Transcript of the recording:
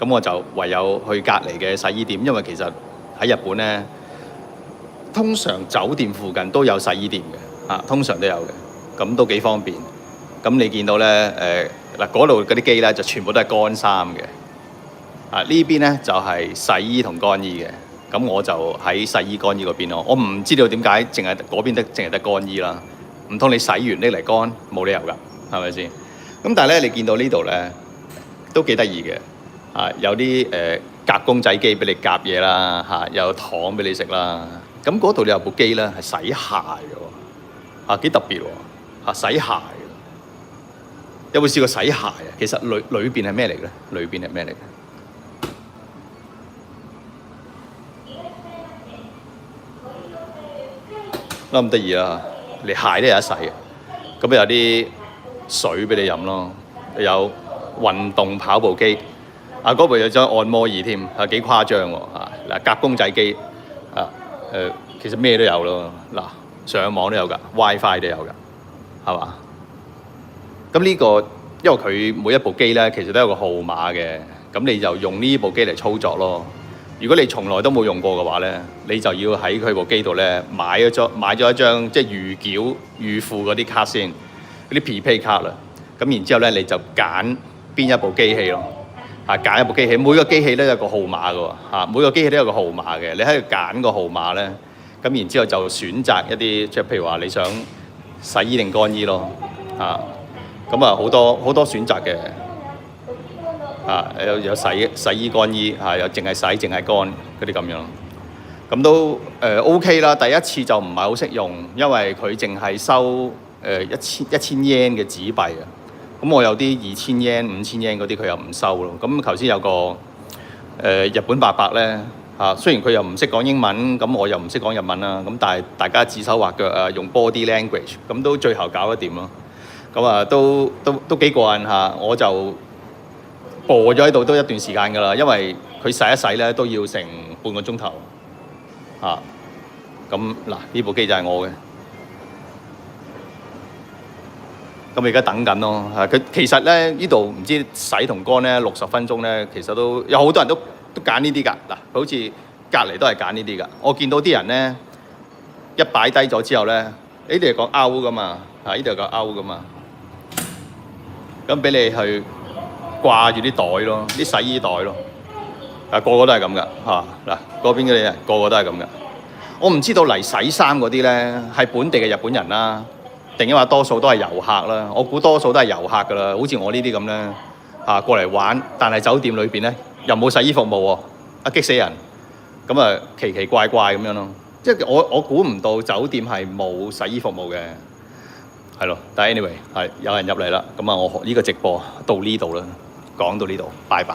咁我就唯有去隔離嘅洗衣店，因為其實喺日本咧，通常酒店附近都有洗衣店嘅，啊，通常都有嘅，咁都幾方便。咁你見到咧，誒嗱嗰度嗰啲機咧就全部都係乾衫嘅，啊呢邊咧就係洗衣同乾衣嘅。咁我就喺洗衣乾衣嗰邊咯。我唔知道點解淨係嗰邊得淨係得乾衣啦。唔通你洗完拎嚟乾，冇理由㗎，係咪先？咁但係咧，你見到呢度咧都幾得意嘅，啊有啲誒夾公仔機俾你夾嘢啦，嚇又有糖俾你食啦。咁嗰度你有部機咧係洗鞋嘅喎，啊幾特別喎，嚇洗鞋嘅。有冇試過洗鞋啊？其實裏裏邊係咩嚟嘅咧？裏邊係咩嚟嘅？咁得意啊！你鞋都有得洗嘅。咁有啲水俾你飲咯，有運動跑步機，啊嗰部有張按摩椅添，啊幾誇張喎嚇！嗱夾公仔機，啊誒其實咩都有咯，嗱上網都有㗎，WiFi 都有㗎，係嘛？咁呢個因為佢每一部機咧，其實都有個號碼嘅，咁你就用呢部機嚟操作咯。如果你從來都冇用過嘅話咧，你就要喺佢部機度咧買咗張買咗一張即係預繳預付嗰啲卡先，嗰啲 P P 卡啦。咁然之後咧，你就揀邊一部機器咯，啊揀一部機器，每個機器都有個號碼嘅喎，嚇每個機器都有個號碼嘅。你喺度揀個號碼咧，咁然之後就選擇一啲即係譬如話你想洗衣定乾衣咯，啊咁啊好多好多選擇嘅。啊，有有洗洗衣乾衣，嚇、有淨係洗淨係乾嗰啲咁樣，咁都誒、OK 啦。第一次就唔係好識用，因為佢淨係收誒、一千一千 yen 嘅紙幣啊。咁我有啲二千 yen、五千 yen 嗰啲佢又唔收咯。咁頭先有個誒、日本伯伯咧嚇，雖然佢又唔識講英文，咁我又唔識講日文啦。咁但係大家指手畫腳啊，用 body language，咁都最後搞得掂咯。咁啊都都都幾過癮嚇，我就〜播咗喺度都一段時間㗎啦，因為佢洗一洗咧都要成半個鐘頭嚇。咁嗱，呢部機就係我嘅。咁而家等緊咯嚇。佢其實咧呢度唔知洗同乾咧六十分鐘咧，其實都有好多人都都揀呢啲㗎。嗱，好似隔離都係揀呢啲㗎。我見到啲人咧一擺低咗之後咧，呢啲係講 out 㗎嘛，啊呢度係講 out 㗎嘛。咁俾你去。掛住啲袋咯，啲洗衣袋咯，啊個個都係咁噶嚇嗱，嗰邊嗰啲人個個都係咁噶。我唔知道嚟洗衫嗰啲咧係本地嘅日本人啦，定抑或多數都係遊客啦。我估多數都係遊客噶啦，好似我呢啲咁咧啊過嚟玩，但係酒店裏邊咧又冇洗衣服務喎，啊激死人！咁啊奇奇怪怪咁樣咯，即係我我估唔到酒店係冇洗衣服務嘅，係咯。但係 anyway 係有人入嚟啦，咁啊我呢個直播到呢度啦。講到呢度，拜拜。